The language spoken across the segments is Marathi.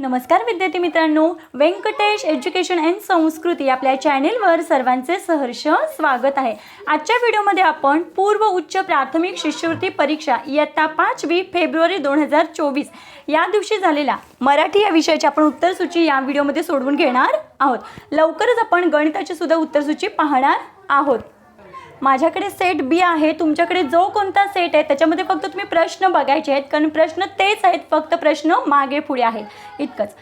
नमस्कार विद्यार्थी मित्रांनो. व्यंकटेश एज्युकेशन अँड संस्कृती आपल्या चॅनेलवर सर्वांचे सहर्ष स्वागत आहे. आजच्या व्हिडिओमध्ये आपण पूर्व उच्च प्राथमिक शिष्यवृत्ती परीक्षा इयत्ता पाचवी फेब्रुवारी दोन हजार चोवीस या दिवशी झालेला मराठी या विषयाची आपण उत्तरसूची या व्हिडिओमध्ये सोडवून घेणार आहोत. लवकरच आपण गणिताची सुद्धा उत्तरसूची पाहणार आहोत. माझ्याकडे सेट बी आहे तुमच्याकडे जो कोणता सेट आहे त्याच्यामध्ये फक्त तुम्ही प्रश्न बघायचे आहेत कारण प्रश्न तेच आहेत फक्त प्रश्न मागे पुढे आहेत. इतकंच.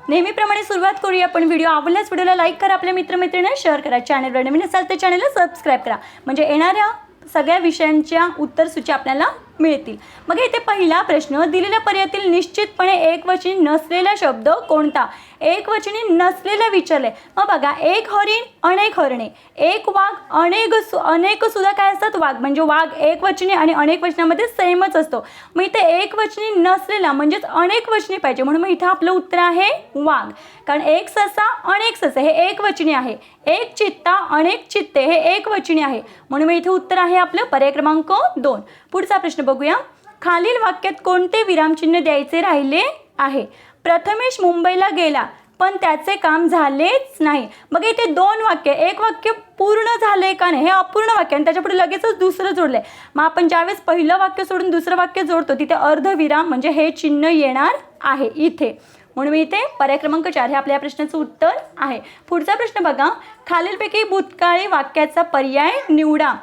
नेहमीप्रमाणे सुरुवात करूया आपण व्हिडिओ आवडल्यास व्हिडिओला लाईक करा आपल्या मित्रमैत्रिणींना शेअर करा. चॅनलवर नवीन असाल तर चॅनलला सबस्क्राईब करा. म्हणजे येणाऱ्या सगळ्या विषयांच्या उत्तरसूची आपल्याला मिळतील. मग इथे पहिला प्रश्न दिलेल्या पर्यायातील निश्चितपणे एकवचनी नसलेला शब्द कोणता? एकवचनी नसलेला विचारले मग बघा एक हरिण अनेक हरणे. एक वाघ अनेक सु अनेक सुद्धा काय असतात? वाघ. म्हणजे वाघ एक वचनी आणि अनेक वचनामध्ये सेमच असतो. मग इथे एक वचनी नसलेला म्हणजेच अनेक वचनी पाहिजे. म्हणून मग इथं आपलं उत्तर आहे वाघ. कारण एक ससा अनेक ससा. हे एक वचनी आहे. एक चित्ता अनेक चित्ते हे एक वचनी आहे. म्हणून मग इथे उत्तर आहे आपलं पर्याय क्रमांक दोन. पुढचा प्रश्न बघूया. खालील वाक्यात कोणते विरामचिन्ह द्यायचे राहिले आहे? प्रथमेश मुंबईला गेला पण त्याचे काम झालेच नाही. मग इथे दोन वाक्य एक वाक्य पूर्ण झालंय का नाही? हे अपूर्ण वाक्य आणि त्याच्यापुढे लगेचच दुसरं जोडलंय. मग आपण ज्यावेळेस पहिलं वाक्य सोडून दुसरं वाक्य जोडतो तिथे अर्धविराम म्हणजे हे चिन्ह येणार आहे इथे. म्हणून मी इथे पर्याय क्रमांक चार हे आपल्या या प्रश्नाचं उत्तर आहे. पुढचा प्रश्न बघा. खालीलपैकी भूतकाळी वाक्याचा पर्याय निवडा.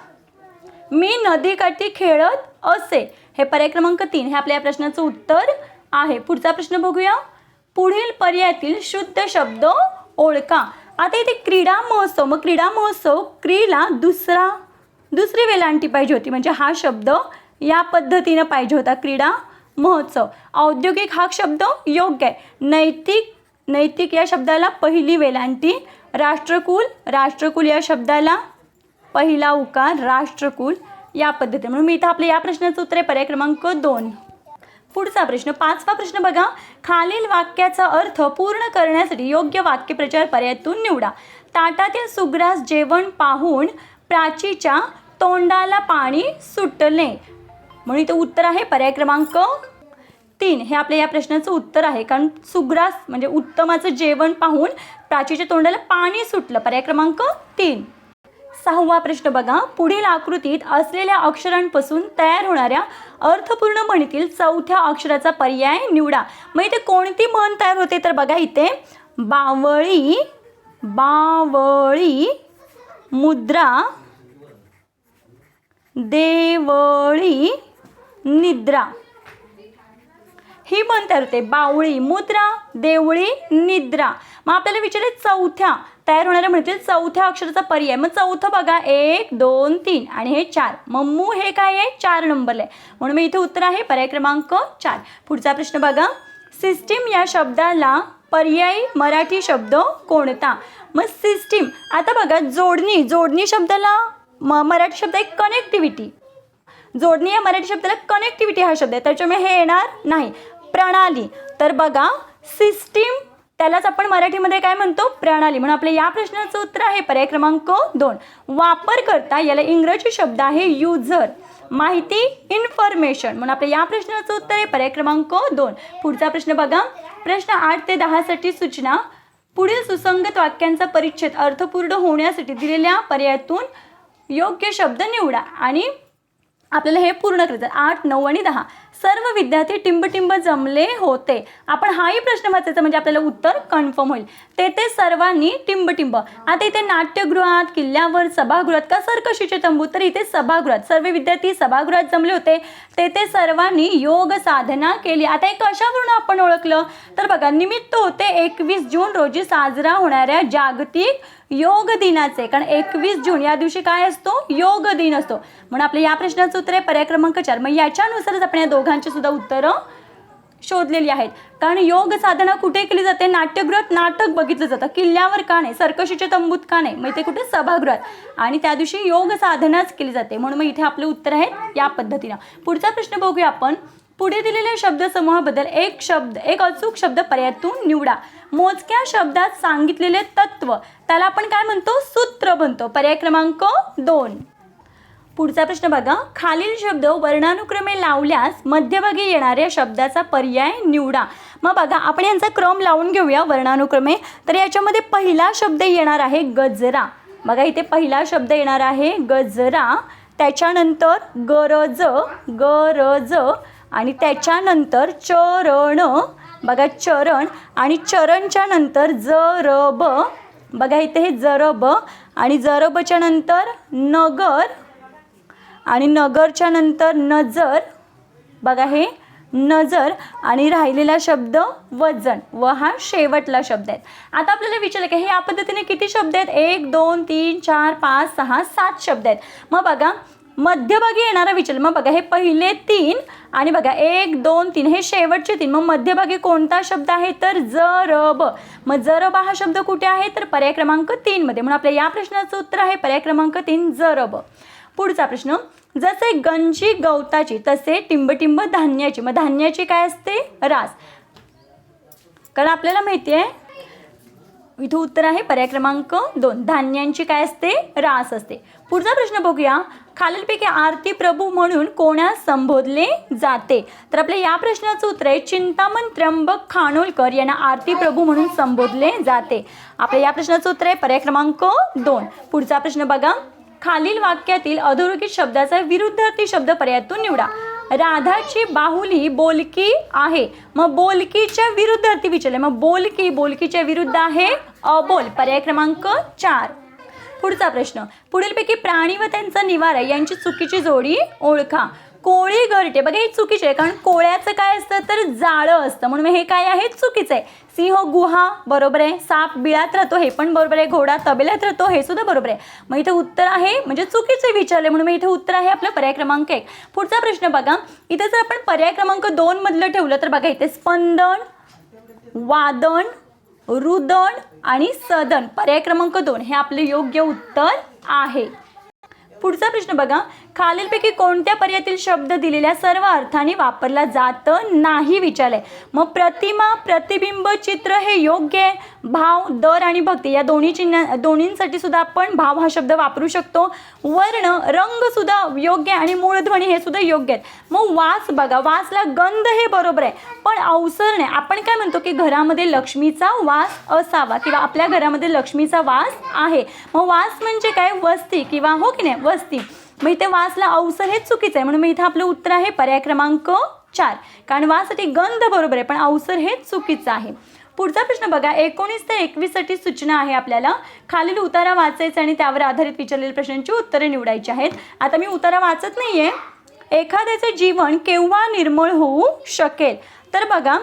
मी नदीकाठी खेळत असे. हे पर्याय क्रमांक तीन हे आपल्या या प्रश्नाचं उत्तर आहे. पुढचा प्रश्न बघूया. पुढील पर्यायातील शुद्ध शब्द ओळखा. आता इथे क्रीडा महोत्सव. मग क्रीडा महोत्सव क्रीला दुसरा दुसरी वेलांटी पाहिजे होती. म्हणजे हा शब्द या पद्धतीनं पाहिजे होता. क्रीडा महोत्सव. औद्योगिक हा शब्द योग्य आहे. नैतिक नैतिक या शब्दाला पहिली वेलांटी राष्ट्रकुल राष्ट्रकुल या शब्दाला पहिला उकार राष्ट्रकुल या पद्धतीने. म्हणून मी इथं आपल्या या प्रश्नाचं उत्तर आहे. पर्याय क्रमांक दोन. पुढचा प्रश्न पाचवा प्रश्न बघा. खालील वाक्याचा अर्थ पूर्ण करण्यासाठी योग्य वाक्यप्रचार पर्यायातून निवडा. ताटातील सुग्रास जेवण पाहून प्राचीच्या तोंडाला पाणी सुटले म्हणून इथं उत्तर आहे पर्याय क्रमांक तीन. हे आपल्या या प्रश्नाचं उत्तर आहे. कारण सुग्रास म्हणजे उत्तमाचं जेवण पाहून प्राचीच्या तोंडाला पाणी सुटलं. पर्याय क्रमांक तीन. सहावा प्रश्न बघा. पुढील आकृतीत असलेल्या अक्षरांपासून तयार होणाऱ्या अर्थपूर्ण म्हणीतील चौथ्या अक्षराचा पर्याय निवडा. मग इथे कोणती म्हण तयार होते तर बघा इथे. बावळी बावळी मुद्रा देवळी निद्रा. ही पण ठरते. होते बावळी मुद्रा देवळी निद्रा. मग आपल्याला विचारले चौथ्या. तयार होणाऱ्या म्हणतील चौथ्या अक्षराचा पर्याय. मग चौथं बघा. एक दोन तीन. आणि हे चार. मम्मू हे काय आहे? चार नंबरला. आहे म्हणून मी इथे उत्तर आहे. पर्याय क्रमांक चार. पुढचा प्रश्न बघा. सिस्टीम या शब्दाला पर्यायी मराठी शब्द कोणता? मग सिस्टीम. आता बघा जोडणी. जोडणी शब्दाला म मराठी शब्द आहे कनेक्टिव्हिटी जोडणी या मराठी शब्दाला कनेक्टिव्हिटी हा शब्द आहे. त्याच्यामुळे हे येणार नाही. प्रणाली. तर बघा सिस्टीम त्यालाच आपण मराठीमध्ये काय म्हणतो? प्रणाली. म्हणून आपल्या या प्रश्नाचं उत्तर आहे पर्याय क्रमांक दोन. वापरकर्ता याला इंग्रजी शब्द आहे युजर माहिती इन्फॉर्मेशन म्हणून आपल्या या प्रश्नाचं उत्तर आहे पर्याय क्रमांक दोन. पुढचा प्रश्न बघा. प्रश्न आठ ते दहासाठी सूचना. पुढील सुसंगत वाक्यांचा परिच्छेद अर्थपूर्ण होण्यासाठी दिलेल्या पर्यायातून योग्य शब्द निवडा आणि आपल्याला हे पूर्ण करायचं आठ नऊ आणि दहा. सर्व विद्यार्थी टिंबटिंब जमले होते. आपण हाही प्रश्न वाचायचा म्हणजे आपल्याला उत्तर कन्फर्म होईल. तेथे सर्वांनी टिंबटिंब. आता इथे नाट्यगृहात किल्ल्यावर सभागृहात का सरकशीचे तंबू? तर इथे सभागृहात. सर्व विद्यार्थी सभागृहात जमले होते. तेथे सर्वांनी योग साधना केली. आता हे कशावरून आपण ओळखलं? तर बघा निमित्त होते एकवीस जून रोजी साजरा होणाऱ्या जागतिक योग दिनाचे. कारण एकवीस जून या दिवशी काय असतो? योग दिन असतो. म्हणून आपल्या या प्रश्नाचं उत्तर आहे पर्याय क्रमांक चार. मग याच्यानुसारच आपण या दोघ दोघांची सुद्धा उत्तरं शोधलेली आहेत. कारण योग साधना कुठे केली जाते? नाट्यगृहात नाटक बघितलं जातं. किल्ल्यावर का नाही? सर्कशीच्या तंबूत का नाही? मग इथे कुठे? सभागृहात. आणि त्या दिवशी योग साधनाच केली जाते. म्हणून मग इथे आपले उत्तर आहेत या पद्धतीनं. पुढचा प्रश्न बघूया आपण. पुढे दिलेल्या शब्दसमूहाबद्दल एक शब्द एक अचूक शब्द पर्यायातून निवडा. मोजक्या शब्दात सांगितलेले तत्व. त्याला आपण काय म्हणतो? सूत्र म्हणतो. पर्याय क्रमांक दोन. पुढचा प्रश्न बघा. खालील शब्द वर्णानुक्रमे लावल्यास मध्यभागी येणाऱ्या शब्दाचा पर्याय निवडा. मग बघा आपण यांचा क्रम लावून घेऊया वर्णानुक्रमे. तर याच्यामध्ये पहिला शब्द येणार आहे गजरा. बघा इथे पहिला शब्द येणार आहे गजरा. त्याच्यानंतर गरज गरज आणि त्याच्यानंतर चरण. बघा चरण आणि चरणच्या नंतर जरब. बघा इथे हे जरब आणि जरबच्या नंतर नगर. आणि नगरच्या नंतर नजर बघा हे नजर आणि राहिलेला शब्द वजन. व हा शेवटला शब्द आहे. आता आपल्याला विचारलं की हे या पद्धतीने किती शब्द आहेत? एक दोन तीन चार पाच सहा सात शब्द आहेत. मग बघा मध्यभागी येणारा विचार मग बघा हे पहिले तीन आणि बघा एक दोन तीन हे शेवटचे तीन. मग मध्यभागी कोणता शब्द आहे? तर जरब. मग जरब हा शब्द कुठे आहे? तर पर्याय क्रमांक तीनमध्ये म्हणून आपल्या या प्रश्नाचं उत्तर आहे पर्याय क्रमांक तीन जरब. पुढचा प्रश्न. जसे गंजी गवताची तसे टिंबटिंब धान्याची. मग धान्याची काय असते? रास. कारण आपल्याला माहिती आहे इथं उत्तर आहे पर्याय क्रमांक दोन. धान्यांची काय असते? रास असते. पुढचा प्रश्न बघूया. खालीलपैकी आरती प्रभू म्हणून कोणास संबोधले जाते? तर आपल्या या प्रश्नाचं उत्तर आहे चिंतामण त्र्यंबक खानोलकर यांना आरती प्रभू म्हणून संबोधले जाते. आपल्या या प्रश्नाचं उत्तर आहे पर्याय क्रमांक दोन. पुढचा प्रश्न बघा. खालील वाक्यातील अधोरेखित शब्दाचा विरुद्धार्थी शब्द पर्यायातून निवडा. राधाची बाहुली बोलकी आहे. मग बोलकीच्या विरुद्धार्थी विचारले मग बोलकी बोलकीच्या विरुद्ध आहे. अबोल. पर्याय क्रमांक चार. पुढचा प्रश्न. पुढीलपैकी प्राणी व त्यांचा निवारा यांची चुकीची जोडी ओळखा. कोळी घरटे बघा हे चुकीचे आहे. कारण कोळ्याचं काय असतं तर जाळं असतं. म्हणून हे काय आहे? चुकीचं आहे. सिंह गुहा बरोबर आहे. साप बिळात राहतो हे पण बरोबर आहे. घोडा तबेल्यात राहतो हे सुद्धा बरोबर आहे. मग इथे उत्तर आहे म्हणजे चुकीचे विचारले. म्हणून मग इथे उत्तर आहे आपलं पर्याय क्रमांक एक. पुढचा प्रश्न बघा. इथे जर आपण पर्याय क्रमांक दोन मधलं ठेवलं तर बघा इथे स्पंदन वादन रुदन आणि सदन. पर्याय क्रमांक दोन. हे आपले योग्य उत्तर आहे. पुढचा प्रश्न बघा. खालीलपैकी कोणत्या पर्यायातील शब्द दिलेल्या सर्व अर्थाने वापरला जात नाही विचारलंय. मग प्रतिमा प्रतिबिंब चित्र हे योग्य आहे? भाव दर आणि भक्ती या दोन्ही चिन्ह दोन्हींसाठी सुद्धा आपण भाव हा शब्द वापरू शकतो. वर्ण रंग सुद्धा योग्य आणि मूळध्वनी हे सुद्धा योग्य आहेत. मग वास बघा वासला गंध हे बरोबर आहे. पण अवसर नाही. आपण काय म्हणतो की घरामध्ये लक्ष्मीचा वास असावा किंवा आपल्या घरामध्ये लक्ष्मीचा वास आहे. मग वास म्हणजे काय? वस्ती किंवा हो की नाही? वस्ती. मग इथे वासला अवसर हे चुकीचं आहे. म्हणून मग इथं आपलं उत्तर आहे पर्याय क्रमांक चार. कारण वासाठी गंध बरोबर आहे पण अवसर हे चुकीचं आहे. पुढचा प्रश्न बघा एकोणीस ते एकवीससाठी सूचना आहे आपल्याला. खालील उतारा वाचायचा आणि त्यावर आधारित विचारलेल्या प्रश्नांची उत्तरे निवडायची आहेत. आता मी उतारा वाचत नाही आहे एखाद्याचं जीवन केव्हा निर्मळ होऊ शकेल? तर बघा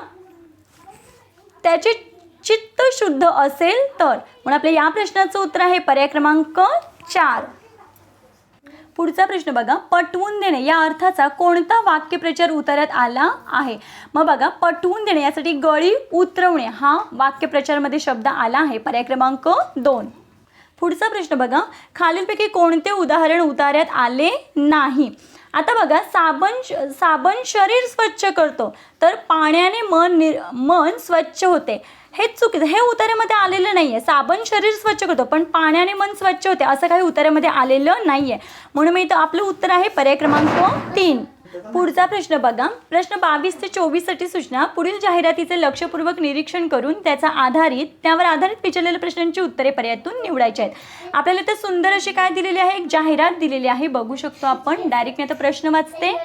त्याचे चित्त शुद्ध असेल तर. म्हणून आपल्या या प्रश्नाचं उत्तर आहे पर्याय क्रमांक चार. पुढचा प्रश्न बघा पटवून देणे या अर्थाचा कोणता वाक्यप्रचार उतार्यात आला आहे? मग बघा पटवून देणे यासाठी गळी उतरवणे हा वाक्यप्रचारमध्ये शब्द आला आहे. पर्याय क्रमांक दोन. पुढचा प्रश्न बघा खालीलपैकी कोणते उदाहरण उतार्यात आले नाही? आता बघा साबण साबण शरीर स्वच्छ करतो तर पाण्याने मन निर मन स्वच्छ होते. हे चुकीचं हे उतार्यामध्ये आलेलं नाही आहे साबण शरीर स्वच्छ करतो पण पाण्याने मन स्वच्छ होते असं काही उतार्यामध्ये आलेलं नाही आहे म्हणून मी इथं आपलं उत्तर आहे पर्याय क्रमांक तीन. पुढचा प्रश्न बघा. प्रश्न बावीस ते चोवीससाठी सूचना. पुढील जाहिरातीचे लक्षपूर्वक निरीक्षण करून त्याचा आधारित त्यावर आधारित विचारलेल्या प्रश्नांची उत्तरे पर्यायातून निवडायची आहेत. आपल्याला तर सुंदर अशी काय दिलेली आहे? एक जाहिरात दिलेली आहे. बघू शकतो आपण. डायरेक्ट मी आता प्रश्न वाचते.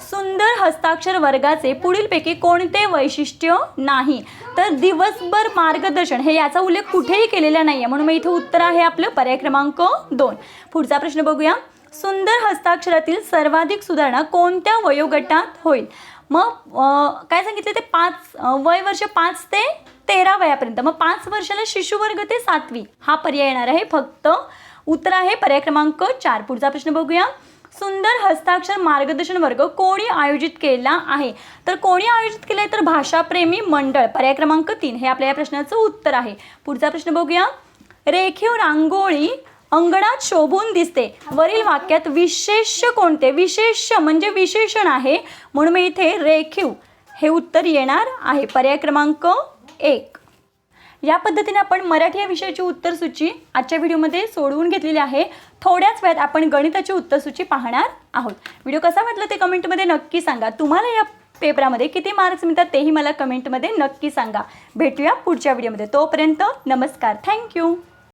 सुंदर हस्ताक्षर वर्गाचे पुढीलपैकी कोणते वैशिष्ट्य नाही? तर दिवसभर मार्गदर्शन. हे याचा उल्लेख कुठेही केलेला नाही आहे म्हणून मग इथे उत्तर आहे आपलं पर्याय क्रमांक दोन. पुढचा प्रश्न बघूया. सुंदर हस्ताक्षरातील सर्वाधिक सुधारणा कोणत्या वयोगटात होईल? मग काय सांगितले ते? पाच वय वर्ष पाच ते तेरा वयापर्यंत. मग पाच वर्षाला शिशुवर्ग ते सातवी. हा पर्याय येणार आहे. फक्त उत्तर आहे पर्याय क्रमांक चार. पुढचा प्रश्न बघूया. सुंदर हस्ताक्षर मार्गदर्शन वर्ग कोणी आयोजित केला आहे? तर कोणी आयोजित केला आहे तर भाषाप्रेमी मंडळ. पर्याय क्रमांक तीन. हे आपल्या या प्रश्नाचं उत्तर आहे. पुढचा प्रश्न बघूया. रेखीव रांगोळी अंगणात शोभून दिसते. वरील वाक्यात विशेष कोणते? विशेष म्हणजे विशेषण आहे. म्हणून मी इथे रेखीव. हे उत्तर येणार आहे. पर्याय क्रमांक एक. या पद्धतीने आपण मराठी या विषयाची उत्तरसूची आजच्या व्हिडिओमध्ये सोडवून घेतलेली आहे. थोड्याच वेळात आपण गणिताची उत्तरसूची पाहणार आहोत. व्हिडिओ कसा वाटला ते कमेंटमध्ये नक्की सांगा. तुम्हाला या पेपरामध्ये किती मार्क्स मिळतात तेही मला कमेंटमध्ये नक्की सांगा. भेटूया पुढच्या व्हिडिओमध्ये. तोपर्यंत नमस्कार. थँक्यू.